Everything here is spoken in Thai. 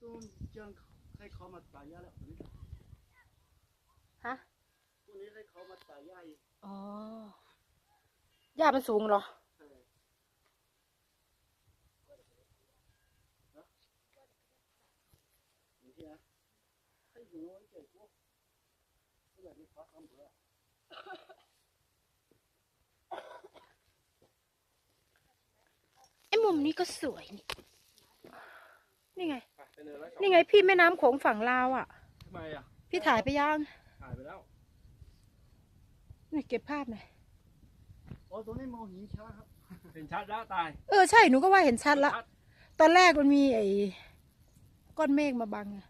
ต้องจ้างให้เขามาตายยาแล้วฮะพวกนี้ให้เขามาตายยาอีกอ๋อ หญ้ามันสูงเหรอใช่อย่างที่นะให้อยู่น้อยเจ๋งพวกก็แบบนี้พักคำเบื่อ ไอ้มุมนี้ก็สวยนี่ นี่ไง นินแล้วสองนี่ไงพี่แม่น้ำโขงฝั่งลาวอะ ทำไมอะพี่ถ่ายไปยังถ่ายไปแล้วนี่เก็บภาพหน่อยอ๋อตรงนี้มองหินช้าครับเห็นชัดแล้วตายเออใช่หนูก็ว่าเห็นชัดละชัดตอนแรกมันมีไอ้ก้อนเมฆมาบังอะ